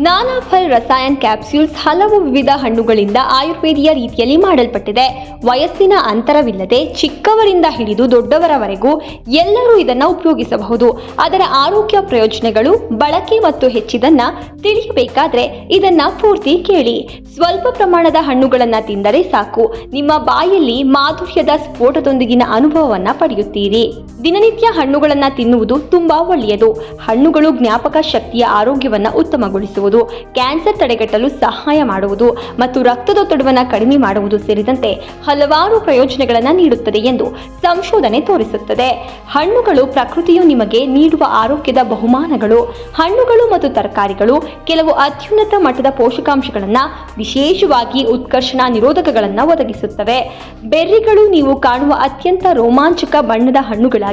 ನಾನಾ ಫಲ್ ರಸಾಯನ್ ಕ್ಯಾಪ್ಸ್ಯೂಲ್ಸ್ ಹಲವು ವಿವಿಧ ಹಣ್ಣುಗಳಿಂದ ಆಯುರ್ವೇದಿಯ ರೀತಿಯಲ್ಲಿ ಮಾಡಲ್ಪಟ್ಟಿದೆ. ವಯಸ್ಸಿನ ಅಂತರವಿಲ್ಲದೆ ಚಿಕ್ಕವರಿಂದ ಹಿಡಿದು ದೊಡ್ಡವರವರೆಗೂ ಎಲ್ಲರೂ ಇದನ್ನು ಉಪಯೋಗಿಸಬಹುದು. ಅದರ ಆರೋಗ್ಯ ಪ್ರಯೋಜನಗಳು, ಬಳಕೆ ಮತ್ತು ಹೆಚ್ಚಿದನ್ನ ತಿಳಿಯಬೇಕಾದ್ರೆ ಇದನ್ನ ಪೂರ್ತಿ ಕೇಳಿ. ಸ್ವಲ್ಪ ಪ್ರಮಾಣದ ಹಣ್ಣುಗಳನ್ನ ತಿಂದರೆ ಸಾಕು. ನಿಮ್ಮ ಬಾಯಲ್ಲಿ ಮಾಧುರ್ಯದ ಸ್ಫೋಟದೊಂದಿಗಿನ ಅನುಭವವನ್ನ ಪಡೆಯುತ್ತೀರಿ. ದಿನನಿತ್ಯ ಹಣ್ಣುಗಳನ್ನು ತಿನ್ನುವುದು ತುಂಬಾ ಒಳ್ಳೆಯದು. ಹಣ್ಣುಗಳು ಜ್ಞಾಪಕ ಶಕ್ತಿಯ ಆರೋಗ್ಯವನ್ನು ಉತ್ತಮಗೊಳಿಸುವುದು, ಕ್ಯಾನ್ಸರ್ ತಡೆಗಟ್ಟಲು ಸಹಾಯ ಮಾಡುವುದು ಮತ್ತು ರಕ್ತದೊತ್ತಡವನ್ನು ಕಡಿಮೆ ಮಾಡುವುದು ಸೇರಿದಂತೆ ಹಲವಾರು ಪ್ರಯೋಜನಗಳನ್ನು ನೀಡುತ್ತದೆ ಎಂದು ಸಂಶೋಧನೆ ತೋರಿಸುತ್ತದೆ. ಹಣ್ಣುಗಳು ಪ್ರಕೃತಿಯು ನಿಮಗೆ ನೀಡುವ ಆರೋಗ್ಯದ ಬಹುಮಾನಗಳು. ಹಣ್ಣುಗಳು ಮತ್ತು ತರಕಾರಿಗಳು ಕೆಲವು ಅತ್ಯುನ್ನತ ಮಟ್ಟದ ಪೋಷಕಾಂಶಗಳನ್ನು ವಿಶೇಷವಾಗಿ ಉತ್ಕರ್ಷಣ ನಿರೋಧಕಗಳನ್ನು ಒದಗಿಸುತ್ತವೆ. ಬೆರ್ರಿಗಳು ನೀವು ಕಾಣುವ ಅತ್ಯಂತ ರೋಮಾಂಚಕ ಬಣ್ಣದ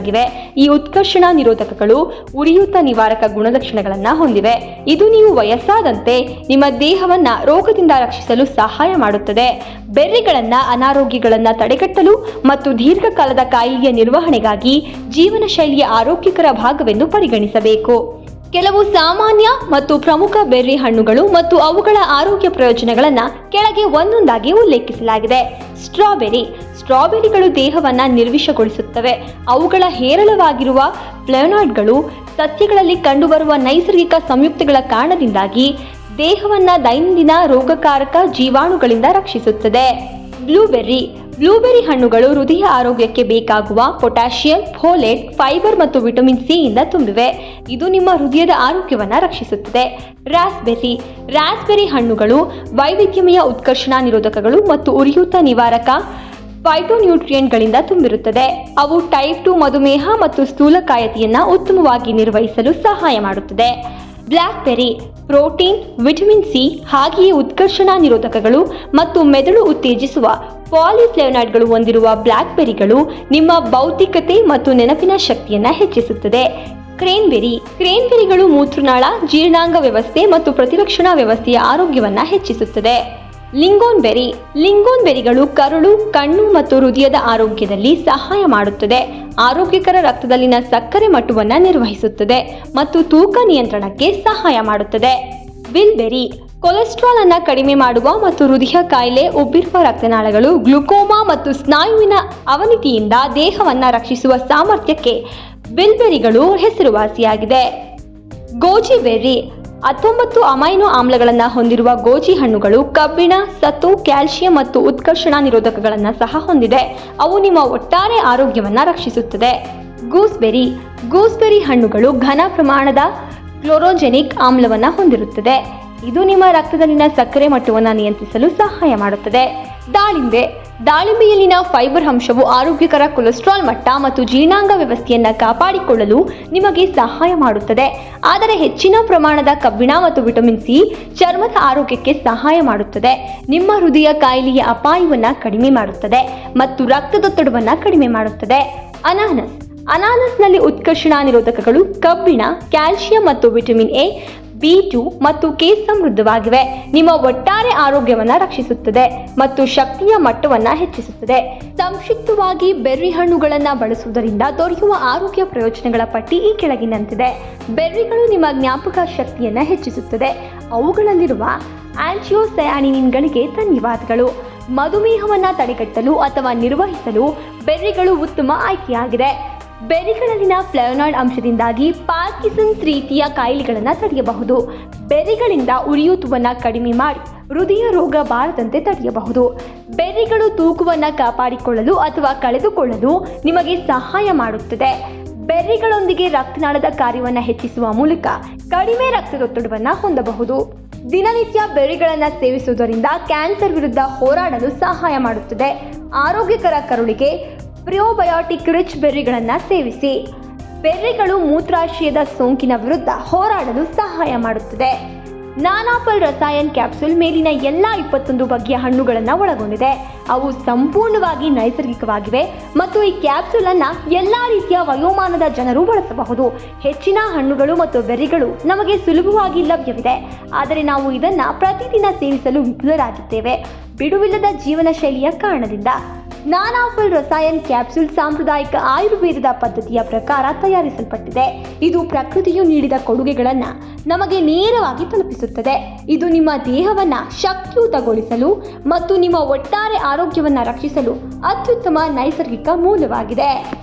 ಹಣ್ಣುಗಳಾಗಿವೆ ಈ ಉತ್ಕರ್ಷಣ ನಿರೋಧಕಗಳು ಉರಿಯೂತ ನಿವಾರಕ ಗುಣಲಕ್ಷಣಗಳನ್ನು ಹೊಂದಿವೆ. ಇದು ನೀವು ವಯಸ್ಸಾದಂತೆ ನಿಮ್ಮ ದೇಹವನ್ನು ರೋಗದಿಂದ ರಕ್ಷಿಸಲು ಸಹಾಯ ಮಾಡುತ್ತದೆ. ಬೆರ್ರಿಗಳನ್ನು ಅನಾರೋಗ್ಯಗಳನ್ನು ತಡೆಗಟ್ಟಲು ಮತ್ತು ದೀರ್ಘಕಾಲದ ಕಾಯಿಲೆಯ ನಿರ್ವಹಣೆಗಾಗಿ ಜೀವನ ಶೈಲಿಯ ಆರೋಗ್ಯಕರ ಭಾಗವೆಂದು ಪರಿಗಣಿಸಬೇಕು. ಕೆಲವು ಸಾಮಾನ್ಯ ಮತ್ತು ಪ್ರಮುಖ ಬೆರ್ರಿ ಹಣ್ಣುಗಳು ಮತ್ತು ಅವುಗಳ ಆರೋಗ್ಯ ಪ್ರಯೋಜನಗಳನ್ನು ಕೆಳಗೆ ಒಂದೊಂದಾಗಿ ಉಲ್ಲೇಖಿಸಲಾಗಿದೆ. ಸ್ಟ್ರಾಬೆರಿ, ಸ್ಟ್ರಾಬೆರಿಗಳು ದೇಹವನ್ನು ನಿರ್ವಿಷಗೊಳಿಸುತ್ತವೆ. ಅವುಗಳ ಹೇರಳವಾಗಿರುವ ಫ್ಲೆವನಾಯ್ಡ್ಗಳು ಸಸ್ಯಗಳಲ್ಲಿ ಕಂಡುಬರುವ ನೈಸರ್ಗಿಕ ಸಂಯುಕ್ತಗಳ ಕಾರಣದಿಂದಾಗಿ ದೇಹವನ್ನ ದೈನಂದಿನ ರೋಗಕಾರಕ ಜೀವಾಣುಗಳಿಂದ ರಕ್ಷಿಸುತ್ತದೆ. ಬ್ಲೂಬೆರ್ರಿ. ಬ್ಲೂಬೆರಿ ಹಣ್ಣುಗಳು ಹೃದಯ ಆರೋಗ್ಯಕ್ಕೆ ಬೇಕಾಗುವ ಪೊಟ್ಯಾಷಿಯಂ, ಫೋಲೇಟ್, ಫೈಬರ್ ಮತ್ತು ವಿಟಮಿನ್ ಸಿ ಇಂದ ತುಂಬಿವೆ. ಇದು ನಿಮ್ಮ ಹೃದಯದ ಆರೋಗ್ಯವನ್ನು ರಕ್ಷಿಸುತ್ತದೆ. ರಾಸ್ಬೆರ್ರಿ. ರಾಸ್ಬೆರಿ ಹಣ್ಣುಗಳು ವೈವಿಧ್ಯಮಯ ಉತ್ಕರ್ಷಣ ನಿರೋಧಕಗಳು ಮತ್ತು ಉರಿಯೂತ ನಿವಾರಕ ಫೈಟೋನ್ಯೂಟ್ರಿಯೆಂಟ್ಗಳಿಂದ ತುಂಬಿರುತ್ತದೆ. ಅವು ಟೈಪ್ ಟು ಮಧುಮೇಹ ಮತ್ತು ಸ್ಥೂಲಕಾಯತೆಯನ್ನು ಉತ್ತಮವಾಗಿ ನಿರ್ವಹಿಸಲು ಸಹಾಯ ಮಾಡುತ್ತದೆ. ಬ್ಲ್ಯಾಕ್ಬೆರಿ ಪ್ರೋಟೀನ್, ವಿಟಮಿನ್ ಸಿ ಹಾಗೆಯೇ ಉತ್ಕರ್ಷಣ ನಿರೋಧಕಗಳು ಮತ್ತು ಮೆದುಳು ಉತ್ತೇಜಿಸುವ ಪಾಲಿಫ್ಲೆವನಾಡ್ಗಳು ಹೊಂದಿರುವ ಬ್ಲ್ಯಾಕ್ಬೆರಿಗಳು ನಿಮ್ಮ ಬೌದ್ಧಿಕತೆ ಮತ್ತು ನೆನಪಿನ ಶಕ್ತಿಯನ್ನು ಹೆಚ್ಚಿಸುತ್ತದೆ. ಕ್ರೇನ್ಬೆರಿ, ಕ್ರೇನ್ಬೆರಿಗಳು ಮೂತ್ರನಾಳ, ಜೀರ್ಣಾಂಗ ವ್ಯವಸ್ಥೆ ಮತ್ತು ಪ್ರತಿರಕ್ಷಣಾ ವ್ಯವಸ್ಥೆಯ ಆರೋಗ್ಯವನ್ನು ಹೆಚ್ಚಿಸುತ್ತದೆ. ಲಿಂಗೋನ್ ಬೆರಿ ಲಿಂಗೋನ್ ಬೆರಿಗಳು ಕರುಳು, ಕಣ್ಣು ಮತ್ತು ಹೃದಯದ ಆರೋಗ್ಯದಲ್ಲಿ ಸಹಾಯ ಮಾಡುತ್ತದೆ. ಆರೋಗ್ಯಕರ ರಕ್ತದಲ್ಲಿನ ಸಕ್ಕರೆ ಮಟ್ಟವನ್ನು ನಿರ್ವಹಿಸುತ್ತದೆ ಮತ್ತು ತೂಕ ನಿಯಂತ್ರಣಕ್ಕೆ ಸಹಾಯ ಮಾಡುತ್ತದೆ. ವಿಲ್ಬೆರಿ, ಕೊಲೆಸ್ಟ್ರಾಲ್ ಅನ್ನು ಕಡಿಮೆ ಮಾಡುವ ಮತ್ತು ಹೃದಯ ಕಾಯಿಲೆ ಉಬ್ಬಿರುವ ರಕ್ತನಾಳಗಳು ಗ್ಲುಕೋಮಾ ಮತ್ತು ಸ್ನಾಯುವಿನ ಅವನತಿಯಿಂದ ದೇಹವನ್ನು ರಕ್ಷಿಸುವ ಸಾಮರ್ಥ್ಯಕ್ಕೆ ಬಿಲ್ಬೆರಿಗಳು ಹೆಸರುವಾಸಿಯಾಗಿದೆ. ಗೋಜಿ ಬೆರ್ರಿ ಹತ್ತೊಂಬತ್ತು ಅಮೈನೋ ಆಮ್ಲಗಳನ್ನು ಹೊಂದಿರುವ ಗೋಜಿ ಹಣ್ಣುಗಳು ಕಬ್ಬಿಣ ಸತು ಕ್ಯಾಲ್ಸಿಯಂ ಮತ್ತು ಉತ್ಕರ್ಷಣ ನಿರೋಧಕಗಳನ್ನು ಸಹ ಹೊಂದಿದೆ. ಅವು ನಿಮ್ಮ ಒಟ್ಟಾರೆ ಆರೋಗ್ಯವನ್ನು ರಕ್ಷಿಸುತ್ತದೆ. ಗೂಸ್ಬೆರಿ. ಗೂಸ್ಬೆರಿ ಹಣ್ಣುಗಳು ಘನ ಪ್ರಮಾಣದ ಕ್ಲೋರೋಜೆನಿಕ್ ಆಮ್ಲವನ್ನು ಹೊಂದಿರುತ್ತದೆ. ಇದು ನಿಮ್ಮ ರಕ್ತದಲ್ಲಿನ ಸಕ್ಕರೆ ಮಟ್ಟವನ್ನು ನಿಯಂತ್ರಿಸಲು ಸಹಾಯ ಮಾಡುತ್ತದೆ. ದಾಳಿಂಬೆ. ದಾಳಿಂಬೆಯಲ್ಲಿನ ಫೈಬರ್ ಅಂಶವು ಆರೋಗ್ಯಕರ ಕೊಲೆಸ್ಟ್ರಾಲ್ ಮಟ್ಟ ಮತ್ತು ಜೀರ್ಣಾಂಗ ವ್ಯವಸ್ಥೆಯನ್ನು ಕಾಪಾಡಿಕೊಳ್ಳಲು ನಿಮಗೆ ಸಹಾಯ ಮಾಡುತ್ತದೆ. ಆದರೆ ಹೆಚ್ಚಿನ ಪ್ರಮಾಣದ ಕಬ್ಬಿಣ ಮತ್ತು ವಿಟಮಿನ್ ಸಿ ಚರ್ಮದ ಆರೋಗ್ಯಕ್ಕೆ ಸಹಾಯ ಮಾಡುತ್ತದೆ. ನಿಮ್ಮ ಹೃದಯ ಕಾಯಿಲೆಯ ಅಪಾಯವನ್ನು ಕಡಿಮೆ ಮಾಡುತ್ತದೆ ಮತ್ತು ರಕ್ತದೊತ್ತಡವನ್ನು ಕಡಿಮೆ ಮಾಡುತ್ತದೆ. ಅನಾನಸ್. ಅನಾನಸ್ನಲ್ಲಿ ಉತ್ಕರ್ಷಣ ನಿರೋಧಕಗಳು ಕಬ್ಬಿಣ ಕ್ಯಾಲ್ಸಿಯಂ ಮತ್ತು ವಿಟಮಿನ್ ಎ ಬಿ ಟು ಮತ್ತು ಕೆ ಸಮೃದ್ಧವಾಗಿವೆ ನಿಮ್ಮ ಒಟ್ಟಾರೆ ಆರೋಗ್ಯವನ್ನು ರಕ್ಷಿಸುತ್ತದೆ ಮತ್ತು ಶಕ್ತಿಯ ಮಟ್ಟವನ್ನು ಹೆಚ್ಚಿಸುತ್ತದೆ. ಸಂಕ್ಷಿಪ್ತವಾಗಿ ಬೆರ್ರಿ ಹಣ್ಣುಗಳನ್ನು ಬಳಸುವುದರಿಂದ ದೊರೆಯುವ ಆರೋಗ್ಯ ಪ್ರಯೋಜನಗಳ ಪಟ್ಟಿ ಈ ಕೆಳಗಿನಂತಿದೆ. ಬೆರ್ರಿಗಳು ನಿಮ್ಮ ಜ್ಞಾಪಕ ಶಕ್ತಿಯನ್ನು ಹೆಚ್ಚಿಸುತ್ತದೆ. ಅವುಗಳಲ್ಲಿರುವ ಆಂಜಿಯೋಸಯಾನಿನ್ಗಳಿಗೆ ಧನ್ಯವಾದಗಳು. ಮಧುಮೇಹವನ್ನು ತಡೆಗಟ್ಟಲು ಅಥವಾ ನಿರ್ವಹಿಸಲು ಬೆರ್ರಿಗಳು ಉತ್ತಮ ಆಯ್ಕೆಯಾಗಿದೆ. ಬೆರ್ರಿಗಳಲ್ಲಿನ ಫ್ಲಯೋನಾಯ್ಡ್ ಅಂಶದಿಂದಾಗಿ ಪಾರ್ಕಿಸನ್ಸ್ ರೀತಿಯ ಕಾಯಿಲೆಗಳನ್ನು ತಡೆಯಬಹುದು. ಬೆರಿಗಳಿಂದ ಉರಿಯೂತವನ್ನು ಕಡಿಮೆ ಮಾಡಿ ಹೃದಯ ರೋಗ ಬಾರದಂತೆ ತಡೆಯಬಹುದು. ಬೆರಿಗಳು ತೂಕವನ್ನು ಕಾಪಾಡಿಕೊಳ್ಳಲು ಅಥವಾ ಕಳೆದುಕೊಳ್ಳಲು ನಿಮಗೆ ಸಹಾಯ ಮಾಡುತ್ತದೆ. ಬೆರ್ರಿಗಳೊಂದಿಗೆ ರಕ್ತನಾಳದ ಕಾರ್ಯವನ್ನು ಹೆಚ್ಚಿಸುವ ಮೂಲಕ ಕಡಿಮೆ ರಕ್ತದೊತ್ತಡವನ್ನು ಹೊಂದಬಹುದು. ದಿನನಿತ್ಯ ಬೆರ್ರಿಗಳನ್ನು ಸೇವಿಸುವುದರಿಂದ ಕ್ಯಾನ್ಸರ್ ವಿರುದ್ಧ ಹೋರಾಡಲು ಸಹಾಯ ಮಾಡುತ್ತದೆ. ಆರೋಗ್ಯಕರ ಕರುಳಿಗೆ ಪ್ರಿಯೋಬಯೋಟಿಕ್ ರಿಚ್ ಬೆರ್ರಿಗಳನ್ನು ಸೇವಿಸಿ. ಬೆರ್ರಿಗಳು ಮೂತ್ರಾಶಯದ ಸೋಂಕಿನ ವಿರುದ್ಧ ಹೋರಾಡಲು ಸಹಾಯ ಮಾಡುತ್ತದೆ. ನಾನಾಪಲ್ ರಸಾಯನ್ ಕ್ಯಾಪ್ಸೂಲ್ ಮೇಲಿನ ಎಲ್ಲ ಇಪ್ಪತ್ತೊಂದು ಬಗೆಯ ಹಣ್ಣುಗಳನ್ನು ಒಳಗೊಂಡಿದೆ. ಅವು ಸಂಪೂರ್ಣವಾಗಿ ನೈಸರ್ಗಿಕವಾಗಿವೆ ಮತ್ತು ಈ ಕ್ಯಾಪ್ಸೂಲ್ ಅನ್ನ ಎಲ್ಲ ರೀತಿಯ ವಯೋಮಾನದ ಜನರು ಬಳಸಬಹುದು. ಹೆಚ್ಚಿನ ಹಣ್ಣುಗಳು ಮತ್ತು ಬೆರ್ರಿಗಳು ನಮಗೆ ಸುಲಭವಾಗಿ ಲಭ್ಯವಿದೆ. ಆದರೆ ನಾವು ಇದನ್ನ ಪ್ರತಿದಿನ ಸೇವಿಸಲು ವಿಫಲರಾಗಿದ್ದೇವೆ. ಬಿಡುವಿಲ್ಲದ ಜೀವನ ಶೈಲಿಯ ಕಾರಣದಿಂದ. ನಾನಾಫಲ್ ರಸಾಯನ್ ಕ್ಯಾಪ್ಸೂಲ್ ಸಾಂಪ್ರದಾಯಿಕ ಆಯುರ್ವೇದದ ಪದ್ಧತಿಯ ಪ್ರಕಾರ ತಯಾರಿಸಲ್ಪಟ್ಟಿದೆ. ಇದು ಪ್ರಕೃತಿಯು ನೀಡಿದ ಕೊಡುಗೆಗಳನ್ನು ನಮಗೆ ನೇರವಾಗಿ ತಲುಪಿಸುತ್ತದೆ. ಇದು ನಿಮ್ಮ ದೇಹವನ್ನು ಶಕ್ತಿಯುತಗೊಳಿಸಲು ಮತ್ತು ನಿಮ್ಮ ಒಟ್ಟಾರೆ ಆರೋಗ್ಯವನ್ನು ರಕ್ಷಿಸಲು ಅತ್ಯುತ್ತಮ ನೈಸರ್ಗಿಕ ಮೂಲವಾಗಿದೆ.